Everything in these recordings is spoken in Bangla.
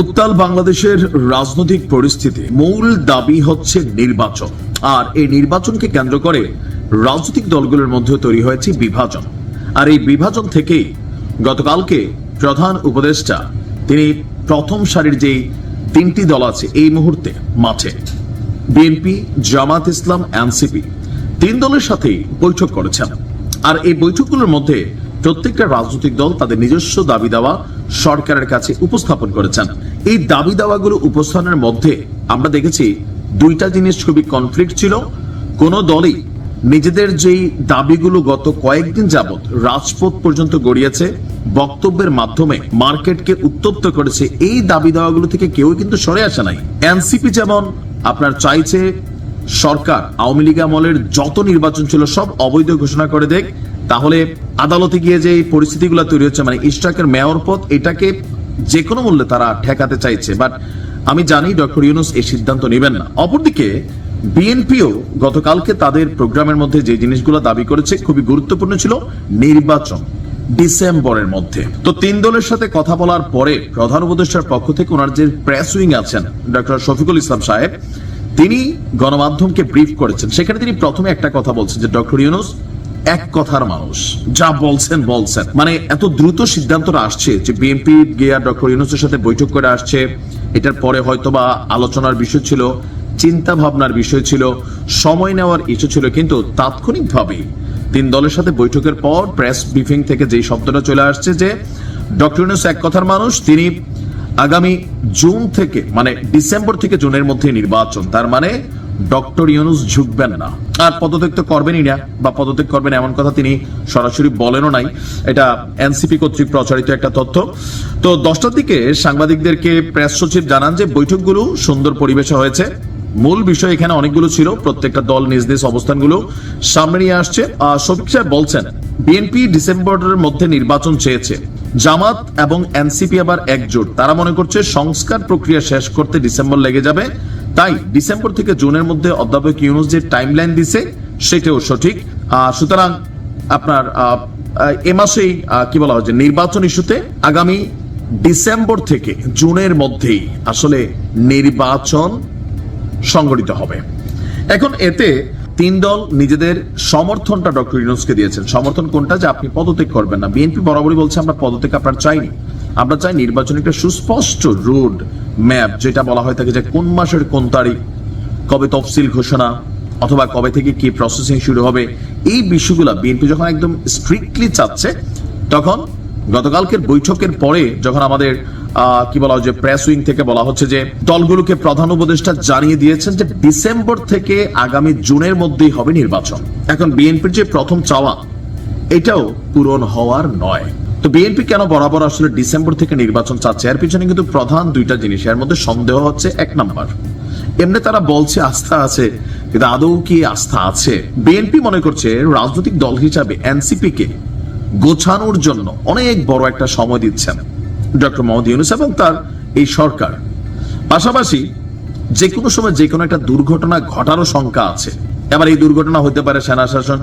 উত্তাল বাংলাদেশের রাজনৈতিক পরিস্থিতি। মূল দাবি হচ্ছে নির্বাচন। আর এই নির্বাচনকে কেন্দ্র করে রাজনৈতিক দলগুলোর মধ্যে তৈরি হয়েছে বিভাজন। আর এই বিভাজন থেকেই গতকালকে প্রধান উপদেষ্টা, তিনি প্রথম সারির যেই তিনটি দল আছে, এই মুহূর্তে মাঠে। বিএনপি, জামাত ইসলাম, এনসিপি তিন দলের সাথেই বৈঠক করেছেন। আর এই বৈঠকগুলোর মধ্যে প্রত্যেকটা রাজনৈতিক দল তাদের নিজস্ব দাবি দাওয়া সরকারের কাছে উপস্থাপন করেছেন। এই দাবি দাওয়াগুলো উপস্থানের মধ্যে আমরা দেখেছি দুইটা জিনিস খুবই কনফ্লিক্ট ছিল। কোন দলই নিজেদের যেই দাবিগুলো গত কয়েকদিন যাবৎ রাজপথ পর্যন্ত গড়িয়েছে, বক্তব্যের মাধ্যমে মার্কেটকে উত্তপ্ত করেছে, এই দাবি দাওয়াগুলো থেকে কেউ কিন্তু সরে আসে নাই। এনসিপি যেমন আপনার চাইছে সরকার, আওয়ামী লীগ আমলের যত নির্বাচন ছিল সব অবৈধ ঘোষণা করে দেখ তাহলে আদালতে গিয়ে যে পরিস্থিতিগুলো তৈরি হচ্ছে মানে ইস্টাকের মেয়র পদ, এটাকে যে কোনো মূল্যে তারা ঠেকাতে চাইছে। বাট আমি জানি ডক্টর ইউনুস এই সিদ্ধান্ত নেবেন না। অপরদিকে, বিএনপিও গতকালকে তাদের প্রোগ্রামের মধ্যে যে জিনিসগুলো দাবি করেছে খুবই গুরুত্বপূর্ণ ছিল, নির্বাচন ডিসেম্বরের মধ্যে। তো তিন দলের সাথে কথা বলার পরে প্রধান উপদেষ্টার পক্ষ থেকে ওনার যে প্রেস উইং আছেন, ডক্টর শফিকুল ইসলাম সাহেব, তিনি গণমাধ্যমকে ব্রিফ করেছেন। সেখানে তিনি প্রথমে একটা কথা বলছেন যে, ডক্টর ইউনুস এক কথার মানুষ। যা বলছেন বলছেন। মানে এত দ্রুত সিদ্ধান্তটা আসছে যে বিএনপি, গিয়া ডক্টর ইউনুসের সাথে বৈঠক করে আসছে। এটার পরে হয়তোবা আলোচনার বিষয় ছিল চিন্তা ভাবনার বিষয় ছিল, সময় নেওয়ার ইস্যু ছিল, কিন্তু তাৎক্ষণিকভাবেই তিন দলের সাথে বৈঠকের পর প্রেস ব্রিফিং থেকে যে শব্দটা চলে আসছে যে, ডক্টর ইউনুস এক কথার মানুষ, তিনি আগামী জুন থেকে মানে ডিসেম্বর থেকে জুনের মধ্যে নির্বাচন। তার মানে ডক্টর ইউনুস ঝুঁকবেন না। আর পদত্যাগ তো করবেনই না বা পদত্যাগ করবেন এমন কথা তিনি সরাসরি বলেনও নাই। এটা এনসিপি কর্তৃক প্রচারিত একটা তথ্য। তো দশটার দিকে সাংবাদিকদেরকে প্রেস সচিব জানান যে বৈঠকগুলো সুন্দর পরিবেশে হয়েছে। মূল বিষয় এখানে অনেকগুলো ছিল প্রত্যেকটা দল নিজ নিজ অবস্থানগুলো সামনে নিয়ে আসছে। আহ, শফিক সাহেব বলছেন বিএনপি ডিসেম্বরের মধ্যে নির্বাচন চেয়েছে। জামাত এবং এনসিপি আবার একজোট। তারা মনে করছে সংস্কার প্রক্রিয়া শেষ করতে ডিসেম্বর লেগে যাবে। তাই ডিসেম্বর থেকে জুনের মধ্যে অধ্যাপক ইউনুস যে টাইমলাইন দিছে, সেটাও সঠিক। সুতরাং আপনার এ মাসেই কি বলা হচ্ছে নির্বাচন ইস্যুতে আগামী ডিসেম্বর থেকে জুনের মধ্যেই আসলে নির্বাচন সংগঠিত হবে। এখন এতে তিন দল নিজেদের সমর্থনটা ডক্টর ইউনুসকে দিয়েছেন। সমর্থন কোনটা? যে আপনি পদত্যাগ করবেন না। বিএনপি বরাবরই বলছে, আমরা পদত্যাগ আপনার চাইনি। আমরা চাই নির্বাচন একটা সুস্পষ্ট রোড ম্যাপ, যেটা বলা হয় থাকে যে কোন মাসের কোন তারিখ, কবে তফসিল ঘোষণা, অথবা কবে থেকে কি প্রসেসিং শুরু হবে, এই বিষয়গুলো বিএনপি যখন একদম স্ট্রিক্টলি চাচ্ছে, তখন গতকালকের বৈঠকের পরে যখন আমাদের কি বলা যে প্রেস উইং থেকে বলা হচ্ছে যে দলগুলোকে প্রধান উপদেষ্টা জানিয়ে দিয়েছেন যে ডিসেম্বর থেকে আগামী জুনের মধ্যেই হবে নির্বাচন। এখন বিএনপির যে প্রথম চাওয়া, এটাও পূরণ হওয়ার নয়। তো বিএনপি কেন বরাবর আসলে ডিসেম্বর থেকে নির্বাচন চাচ্ছে? এর পিছনে কিন্তু প্রধান দুইটা জিনিস। এর মধ্যে সন্দেহ হচ্ছে এক নাম্বার। এমনি তারা বলছে আস্থা আছে, কিন্তু আদৌ কি আস্থা আছে? বিএনপি মনে করছে রাজনৈতিক দল হিসাবে এনসিপি কে গোছানোর জন্য অনেক বড় একটা সময় দিচ্ছেন ডক্টর মোহাম্মদ ইউনুস এবং তার এই সরকার। পাশাপাশি যে কোনো সময় যে কোনো একটা দুর্ঘটনা ঘটারও শঙ্কা আছে। এবার এই দুর্ঘটনা হতে পারে সেনা শাসন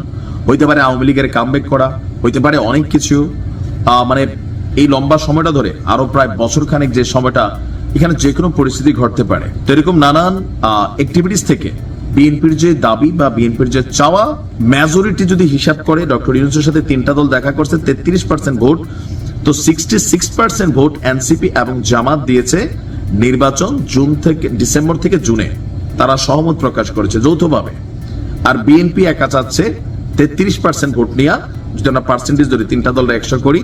হইতে পারে আওয়ামী লীগের কামব্যাক করা, হইতে পারে অনেক কিছু। মানে এই লম্বা সময়টা ধরে আরও প্রায় বছর খানেক যে সময়টা এখানে যে কোনো পরিস্থিতি ঘটতে পারে। তো এরকম নানান অ্যাক্টিভিটিস থেকে বিএনপির যে দাবি বা বিএনপির যে চাওয়া মেজরিটি যদি হিসাব করে ডক্টর ইউনুসের সাথে তিনটা দল দেখা করছে, তেত্রিশ পার্সেন্ট ভোট। তো সিক্সটি সিক্স পার্সেন্ট ভোট এনসিপি এবং জামাত দিয়েছে নির্বাচন জুন থেকে, ডিসেম্বর থেকে জুনে। তারা সহমত প্রকাশ করেছে যৌথভাবে। আর বিএনপি একা চাচ্ছে তেত্রিশ পার্সেন্ট ভোট নিয়ে। যদি আমরা পার্সেন্টেজ ধরি তিনটা দল একশো করি,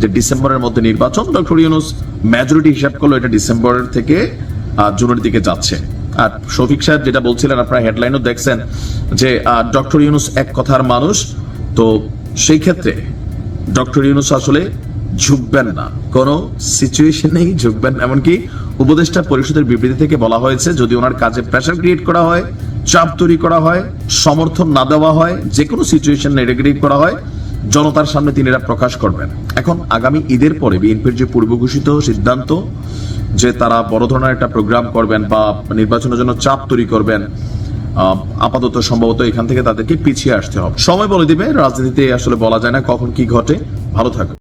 যে ডিসেম্বরের মধ্যে নির্বাচন, ডক্টর ইউনুস মেজরিটি হিসাব করল এটা ডিসেম্বরের থেকে জুনের দিকে যাচ্ছে আর শফিক সাহেব যেটা বলছিলেন, আপনারা হেডলাইনও দেখছেন, যে ডক্টর ইউনুস এক কথার মানুষ, তো সেই ক্ষেত্রে ডক্টর ইউনুস আসলে ঝুঁকবেন না কোন সিচুয়েশনেই ঝুঁকবেন। এমনকি উপদেষ্টা পরিষদের বিবৃতি থেকে বলা হয়েছে, যদি ওনার কাজে প্রেশার ক্রিয়েট করা হয়, চাপ তৈরি করা হয়, সমর্থন না দেওয়া হয় যে কোনো সিচুয়েশন নেগেটিভ করা হয় জনতার সামনে তিনি এরা প্রকাশ করবেন। এখন আগামী ঈদের পরে বিএনপির যে পূর্বঘোষিত সিদ্ধান্ত যে তারা বড় ধরনের একটা প্রোগ্রাম করবেন বা নির্বাচনের জন্য চাপ তৈরি করবেন আপাতত সম্ভবত এখান থেকে তাদেরকে পিছিয়ে আসতে হবে। সময় বলে দিবে, রাজনীতিতে আসলে বলা যায় না কখন কি ঘটে। ভালো থাকুন।